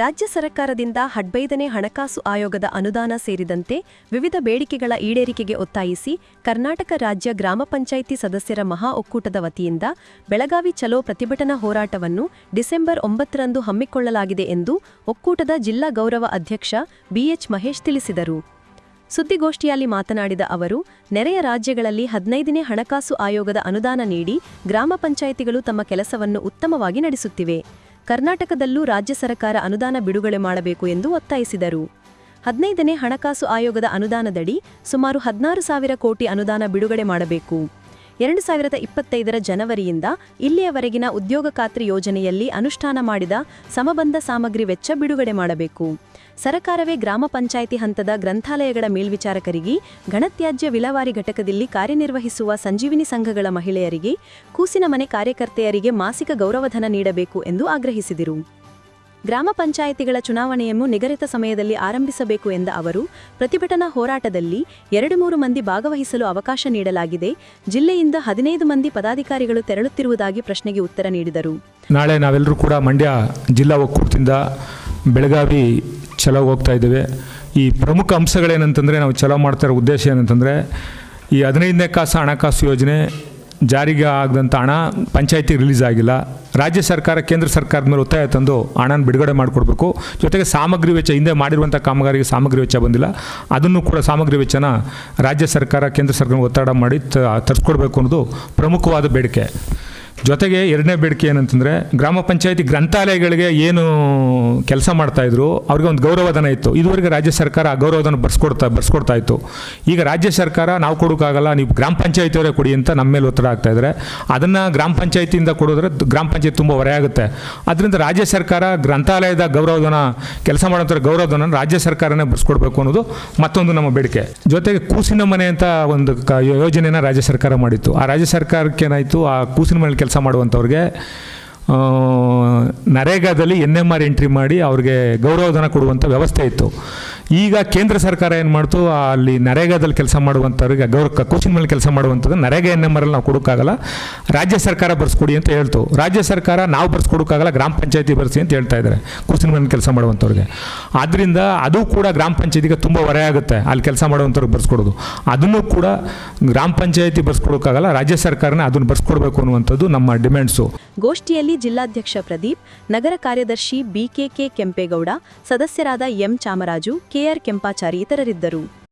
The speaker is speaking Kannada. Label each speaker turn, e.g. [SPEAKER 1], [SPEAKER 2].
[SPEAKER 1] ರಾಜ್ಯ ಸರ್ಕಾರದಿಂದ ಹಡ್ಬೈದನೇ ಹಣಕಾಸು ಆಯೋಗದ ಅನುದಾನ ಸೇರಿದಂತೆ ವಿವಿಧ ಬೇಡಿಕೆಗಳ ಈಡೇರಿಕೆಗೆ ಒತ್ತಾಯಿಸಿ ಕರ್ನಾಟಕ ರಾಜ್ಯ ಗ್ರಾಮ ಪಂಚಾಯಿತಿ ಸದಸ್ಯರ ಮಹಾ ಒಕ್ಕೂಟದ ವತಿಯಿಂದ ಬೆಳಗಾವಿ ಚಲೋ ಪ್ರತಿಭಟನಾ ಹೋರಾಟವನ್ನು ಡಿಸೆಂಬರ್ ಒಂಬತ್ತರಂದು ಹಮ್ಮಿಕೊಳ್ಳಲಾಗಿದೆ ಎಂದು ಒಕ್ಕೂಟದ ಜಿಲ್ಲಾ ಗೌರವ ಅಧ್ಯಕ್ಷ ಬಿಎಚ್ ಮಹೇಶ್ ತಿಳಿಸಿದರು ಸುದ್ದಿಗೋಷ್ಠಿಯಲ್ಲಿ ಮಾತನಾಡಿದ ಅವರು ನೆರೆಯ ರಾಜ್ಯಗಳಲ್ಲಿ ಹದಿನೈದನೇ ಹಣಕಾಸು ಆಯೋಗದ ಅನುದಾನ ನೀಡಿ ಗ್ರಾಮ ಪಂಚಾಯಿತಿಗಳು ತಮ್ಮ ಕೆಲಸವನ್ನು ಉತ್ತಮವಾಗಿ ನಡೆಸುತ್ತಿವೆ ಕರ್ನಾಟಕದಲ್ಲೂ ರಾಜ್ಯ ಸರ್ಕಾರ ಅನುದಾನ ಬಿಡುಗಡೆ ಮಾಡಬೇಕು ಎಂದು ಒತ್ತಾಯಿಸಿದರು ಹದಿನೈದನೇ ಹಣಕಾಸು ಆಯೋಗದ ಅನುದಾನದಡಿ ಸುಮಾರು ಹದಿನಾರು ಸಾವಿರ ಕೋಟಿ ಅನುದಾನ ಬಿಡುಗಡೆ ಮಾಡಬೇಕು ಎರಡು ಸಾವಿರದ ಇಪ್ಪತ್ತೈದರ ಜನವರಿಯಿಂದ ಇಲ್ಲಿಯವರೆಗಿನ ಉದ್ಯೋಗ ಖಾತ್ರಿ ಯೋಜನೆಯಲ್ಲಿ ಅನುಷ್ಠಾನ ಮಾಡಿದ ಸಮಬಂಧ ಸಾಮಗ್ರಿ ವೆಚ್ಚ ಬಿಡುಗಡೆ ಮಾಡಬೇಕು ಸರಕಾರವೇ ಗ್ರಾಮ ಪಂಚಾಯಿತಿ ಹಂತದ ಗ್ರಂಥಾಲಯಗಳ ಮೇಲ್ವಿಚಾರಕರಿಗೆ ಗಣತ್ಯಾಜ್ಯ ವಿಲವಾರಿ ಘಟಕದಲ್ಲಿ ಕಾರ್ಯನಿರ್ವಹಿಸುವ ಸಂಜೀವಿನಿ ಸಂಘಗಳ ಮಹಿಳೆಯರಿಗೆ ಕೂಸಿನ ಮನೆ ಕಾರ್ಯಕರ್ತೆಯರಿಗೆ ಮಾಸಿಕ ಗೌರವಧನ ನೀಡಬೇಕು ಎಂದು ಆಗ್ರಹಿಸಿದರು ಗ್ರಾಮ ಪಂಚಾಯಿತಿಗಳ ಚುನಾವಣೆಯನ್ನು ನಿಗದಿತ ಸಮಯದಲ್ಲಿ ಆರಂಭಿಸಬೇಕು ಎಂದ ಅವರು ಪ್ರತಿಭಟನಾ ಹೋರಾಟದಲ್ಲಿ ಎರಡು ಮೂರು ಮಂದಿ ಭಾಗವಹಿಸಲು ಅವಕಾಶ ನೀಡಲಾಗಿದೆ ಜಿಲ್ಲೆಯಿಂದ ಹದಿನೈದು ಮಂದಿ ಪದಾಧಿಕಾರಿಗಳು ತೆರಳುತ್ತಿರುವುದಾಗಿ ಪ್ರಶ್ನೆಗೆ ಉತ್ತರ ನೀಡಿದರು
[SPEAKER 2] ನಾಳೆ ನಾವೆಲ್ಲರೂ ಕೂಡ ಮಂಡ್ಯ ಜಿಲ್ಲಾ ಒಕ್ಕೂಟದಿಂದ ಬೆಳಗಾವಿ ಚಲೋ ಹೋಗ್ತಾ ಇದ್ದೇವೆ ಈ ಪ್ರಮುಖ ಅಂಶಗಳೇನಂತಂದರೆ ನಾವು ಚಲೋ ಮಾಡ್ತಾ ಇರೋ ಉದ್ದೇಶ ಏನಂತಂದರೆ ಈ ಹದಿನೈದನೇ ಕಾಸು ಹಣಕಾಸು ಯೋಜನೆ ಜಾರಿಗೆ ಆಗದಂಥ ಹಣ ಪಂಚಾಯಿತಿ ರಿಲೀಸ್ ಆಗಿಲ್ಲ ರಾಜ್ಯ ಸರ್ಕಾರ ಕೇಂದ್ರ ಸರ್ಕಾರದ ಮೇಲೆ ಒತ್ತಾಯ ತಂದು ಹಣನ ಬಿಡುಗಡೆ ಮಾಡಿಕೊಡ್ಬೇಕು ಜೊತೆಗೆ ಸಾಮಗ್ರಿ ವೆಚ್ಚ ಹಿಂದೆ ಮಾಡಿರುವಂಥ ಕಾಮಗಾರಿಗೆ ಸಾಮಗ್ರಿ ವೆಚ್ಚ ಬಂದಿಲ್ಲ ಅದನ್ನು ಕೂಡ ಸಾಮಗ್ರಿ ವೆಚ್ಚನ ರಾಜ್ಯ ಸರ್ಕಾರ ಕೇಂದ್ರ ಸರ್ಕಾರ ಒತ್ತಡ ಮಾಡಿ ತರಿಸ್ಕೊಡ್ಬೇಕು ಅನ್ನೋದು ಪ್ರಮುಖವಾದ ಬೇಡಿಕೆ ಜೊತೆಗೆ ಎರಡನೇ ಬೇಡಿಕೆ ಏನಂತಂದರೆ ಗ್ರಾಮ ಪಂಚಾಯತಿ ಗ್ರಂಥಾಲಯಗಳಿಗೆ ಏನು ಕೆಲಸ ಮಾಡ್ತಾಯಿದ್ರು ಅವ್ರಿಗೆ ಒಂದು ಗೌರವಧನ ಇತ್ತು ಇದುವರೆಗೆ ರಾಜ್ಯ ಸರ್ಕಾರ ಆ ಗೌರವಧನ ಬರ್ಸ್ಕೊಡ್ತಾ ಬರ್ಸ್ಕೊಡ್ತಾ ಇತ್ತು ಈಗ ರಾಜ್ಯ ಸರ್ಕಾರ ನಾವು ಕೊಡೋಕ್ಕಾಗಲ್ಲ ನೀವು ಗ್ರಾಮ ಪಂಚಾಯತಿಯವರೇ ಕೊಡಿ ಅಂತ ನಮ್ಮ ಮೇಲೆ ಒತ್ತಡ ಇದ್ದಾರೆ ಅದನ್ನು ಗ್ರಾಮ ಪಂಚಾಯತಿಯಿಂದ ಕೊಡೋದ್ರೆ ಗ್ರಾಮ ಪಂಚಾಯತ್ ತುಂಬ ಹೊರೆ ಆಗುತ್ತೆ ಅದರಿಂದ ರಾಜ್ಯ ಸರ್ಕಾರ ಗ್ರಂಥಾಲಯದ ಗೌರವಧನ ಕೆಲಸ ಮಾಡೋಂಥ ಗೌರವಧನ ರಾಜ್ಯ ಸರ್ಕಾರನೇ ಬರ್ಸ್ಕೊಡ್ಬೇಕು ಅನ್ನೋದು ಮತ್ತೊಂದು ನಮ್ಮ ಬೇಡಿಕೆ ಜೊತೆಗೆ ಕೂಸಿನ ಮನೆ ಅಂತ ಒಂದು ಯೋಜನೆನ ರಾಜ್ಯ ಸರ್ಕಾರ ಮಾಡಿತ್ತು ಆ ರಾಜ್ಯ ಸರ್ಕಾರಕ್ಕೆ ಆ ಕೂಸಿನ ಮನೆ ಕೆಲಸ ಕೆಲಸ ಮಾಡುವಂಥವ್ರಿಗೆ ನರೇಗಾದಲ್ಲಿ ಎನ್ ಎಮ್ ಆರ್ ಎಂಟ್ರಿ ಮಾಡಿ ಅವ್ರಿಗೆ ಗೌರವಧನ ಕೊಡುವಂಥ ವ್ಯವಸ್ಥೆ ಇತ್ತು ಈಗ ಕೇಂದ್ರ ಸರ್ಕಾರ ಏನು ಮಾಡ್ತು ಅಲ್ಲಿ ನರೇಗಾದಲ್ಲಿ ಕೆಲಸ ಮಾಡುವಂಥವ್ರಿಗೆ ಗೌರ್ ಕೋಚಿನ ಮೇಲೆ ಕೆಲಸ ಮಾಡುವಂಥದ್ದು ನರೇಗಾ ಎನ್ ಎಮ್ ಆರ್ ನಾವು ಕೊಡೋಕ್ಕಾಗಲ್ಲ ರಾಜ್ಯ ಸರ್ಕಾರ ಬರ್ಸ್ಕೊಡಿ ಅಂತ ಹೇಳ್ತು ರಾಜ್ಯ ಸರ್ಕಾರ ನಾವು ಬರ್ಸ್ಕೊಡೋಕ್ಕಾಗಲ್ಲ ಗ್ರಾಮ ಪಂಚಾಯತಿ ಬರ್ಸಿ ಅಂತ ಹೇಳ್ತಾ ಇದ್ದಾರೆ ಕೋಚಿನ ಮೇಲೆ ಕೆಲಸ ಮಾಡುವಂಥವ್ರಿಗೆ ಆದ್ದರಿಂದ ಅದು ಕೂಡ ಗ್ರಾಮ ಪಂಚಾಯತಿಗೆ ತುಂಬ ಹೊರೆ ಆಗುತ್ತೆ ಅಲ್ಲಿ ಕೆಲಸ ಮಾಡುವಂಥವ್ರಿಗೆ ಬರ್ಸ್ಕೊಡೋದು ಅದನ್ನು ಕೂಡ ಗ್ರಾಮ ಪಂಚಾಯತಿ ಬರ್ಸ್ಕೊಡೋಕ್ಕಾಗಲ್ಲ ರಾಜ್ಯ ಸರ್ಕಾರನೇ ಅದನ್ನು ಬರ್ಸ್ಕೊಡ್ಬೇಕು ಅನ್ನುವಂಥದ್ದು ನಮ್ಮ ಡಿಮ್ಯಾಂಡ್ಸು
[SPEAKER 1] ಗೋಷ್ಠಿಯಲ್ಲಿ ಜಿಲ್ಲಾಧ್ಯಕ್ಷ ಪ್ರದೀಪ್ ನಗರ ಕಾರ್ಯದರ್ಶಿ ಬಿಕೆಕೆ ಕೆಂಪೇಗೌಡ ಸದಸ್ಯರಾದ M Chamaraju K KR Kempachari ಇತರರಿದ್ದರು